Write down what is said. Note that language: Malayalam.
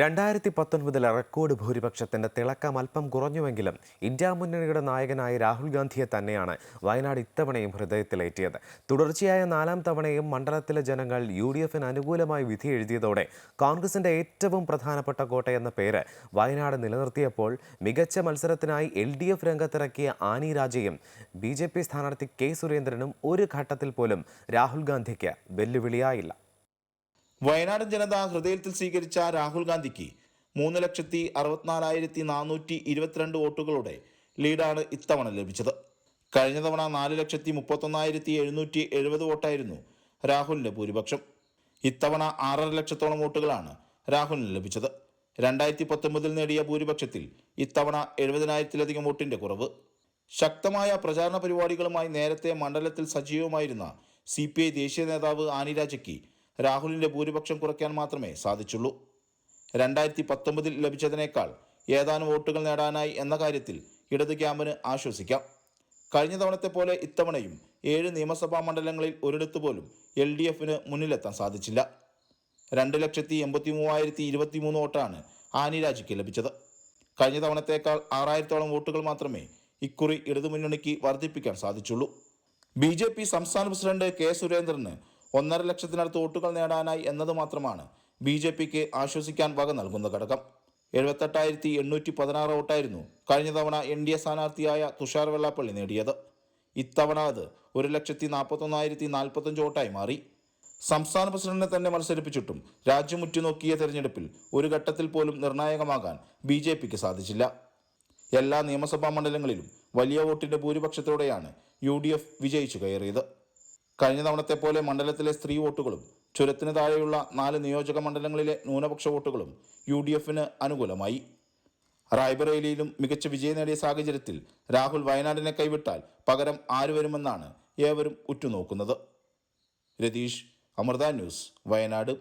രണ്ടായിരത്തി പത്തൊൻപതിലെ റെക്കോർഡ് ഭൂരിപക്ഷത്തിന്റെ തിളക്കം അല്പം കുറഞ്ഞുവെങ്കിലും ഇന്ത്യ മുന്നണിയുടെ നായകനായ രാഹുൽ ഗാന്ധിയെ തന്നെയാണ് വയനാട് ഇത്തവണയും ഹൃദയത്തിലേറ്റിയത്. തുടർച്ചയായ നാലാം തവണയും മണ്ഡലത്തിലെ ജനങ്ങൾ യു ഡി എഫിന് അനുകൂലമായി വിധി എഴുതിയതോടെ കോൺഗ്രസിന്റെ ഏറ്റവും പ്രധാനപ്പെട്ട എന്ന പേര് വയനാട് നിലനിർത്തിയപ്പോൾ മികച്ച മത്സരത്തിനായി എൽ ഡി എഫ് രംഗത്തിറക്കിയ ആനി രാജയും ബി ജെ പി സ്ഥാനാർത്ഥി കെ സുരേന്ദ്രനും ഒരു ഘട്ടത്തിൽ പോലും രാഹുൽ ഗാന്ധിക്ക് വെല്ലുവിളിയായില്ല. വയനാട് ജനത ഹൃദയത്തിൽ സ്വീകരിച്ച രാഹുൽ ഗാന്ധിക്ക് മൂന്ന് ലക്ഷത്തി അറുപത്തിനാലായിരത്തി നാനൂറ്റി ഇരുപത്തിരണ്ട് വോട്ടുകളുടെ ലീഡാണ് ഇത്തവണ ലഭിച്ചത്. കഴിഞ്ഞ തവണ നാല് ലക്ഷത്തി മുപ്പത്തൊന്നായിരത്തി എഴുന്നൂറ്റി എഴുപത് വോട്ടായിരുന്നു രാഹുലിന്റെ ഭൂരിപക്ഷം. ഇത്തവണ ആറര ലക്ഷത്തോളം വോട്ടുകളാണ് രാഹുലിന് ലഭിച്ചത്. രണ്ടായിരത്തി പത്തൊമ്പതിൽ നേടിയ ഭൂരിപക്ഷത്തിൽ ഇത്തവണ എഴുപതിനായിരത്തിലധികം വോട്ടിന്റെ കുറവ്. ശക്തമായ പ്രചാരണ പരിപാടികളുമായി നേരത്തെ മണ്ഡലത്തിൽ സജീവമായിരുന്ന സി ദേശീയ നേതാവ് ആനി രാഹുലിന്റെ ഭൂരിപക്ഷം കുറയ്ക്കാൻ മാത്രമേ സാധിച്ചുള്ളൂ. രണ്ടായിരത്തി പത്തൊമ്പതിൽ ലഭിച്ചതിനേക്കാൾ ഏതാനും വോട്ടുകൾ നേടാനായി എന്ന കാര്യത്തിൽ ഇടത് ക്യാമ്പിന് ആശ്വസിക്കാം. കഴിഞ്ഞ തവണത്തെ പോലെ ഇത്തവണയും ഏഴ് നിയമസഭാ മണ്ഡലങ്ങളിൽ ഒരിടത്ത് പോലും എൽ ഡി എഫിന് മുന്നിലെത്താൻ സാധിച്ചില്ല. രണ്ട് ലക്ഷത്തി എൺപത്തി മൂവായിരത്തി ഇരുപത്തി മൂന്ന് വോട്ടാണ് ആനി രാജിക്ക് ലഭിച്ചത്. കഴിഞ്ഞ തവണത്തേക്കാൾ ആറായിരത്തോളം വോട്ടുകൾ മാത്രമേ ഇക്കുറി ഇടതുമുന്നണിക്ക് വർദ്ധിപ്പിക്കാൻ സാധിച്ചുള്ളൂ. ബി ജെ പി സംസ്ഥാന പ്രസിഡന്റ് കെ സുരേന്ദ്രന് ഒന്നര ലക്ഷത്തിനടുത്ത് വോട്ടുകൾ നേടാനായി എന്നത് മാത്രമാണ് ബി ജെ പിക്ക് ആശ്വസിക്കാൻ വക നൽകുന്ന ഘടകം. എഴുപത്തെട്ടായിരത്തി എണ്ണൂറ്റി പതിനാറ് വോട്ടായിരുന്നു കഴിഞ്ഞ തവണ എൻ ഡി എ സ്ഥാനാർത്ഥിയായ തുഷാർ വെള്ളാപ്പള്ളി നേടിയത്. ഇത്തവണ അത് ഒരു ലക്ഷത്തി നാൽപ്പത്തൊന്നായിരത്തി നാൽപ്പത്തഞ്ച് വോട്ടായി മാറി. സംസ്ഥാന പ്രസിഡന്റിനെ തന്നെ മത്സരിപ്പിച്ചിട്ടും രാജ്യം ഉറ്റുനോക്കിയ തെരഞ്ഞെടുപ്പിൽ ഒരു ഘട്ടത്തിൽ പോലും നിർണായകമാകാൻ ബി ജെ പിക്ക് സാധിച്ചില്ല. എല്ലാ നിയമസഭാ മണ്ഡലങ്ങളിലും വലിയ വോട്ടിന്റെ ഭൂരിപക്ഷത്തോടെയാണ് യു ഡി എഫ് വിജയിച്ചു കയറിയത്. കഴിഞ്ഞ തവണത്തെ പോലെ മണ്ഡലത്തിലെ സ്ത്രീ വോട്ടുകളും ചുരത്തിന് താഴെയുള്ള നാല് നിയോജക മണ്ഡലങ്ങളിലെ ന്യൂനപക്ഷ വോട്ടുകളും യു ഡി എഫിന് അനുകൂലമായി. റായ്ബറേലിയിലും മികച്ച വിജയം നേടിയ സാഹചര്യത്തിൽ രാഹുൽ വയനാടിനെ കൈവിട്ടാൽ പകരം ആര് വരുമെന്നാണ് ഏവരും ഉറ്റുനോക്കുന്നത്. രതീഷ് അമൃത ന്യൂസ് വയനാട്.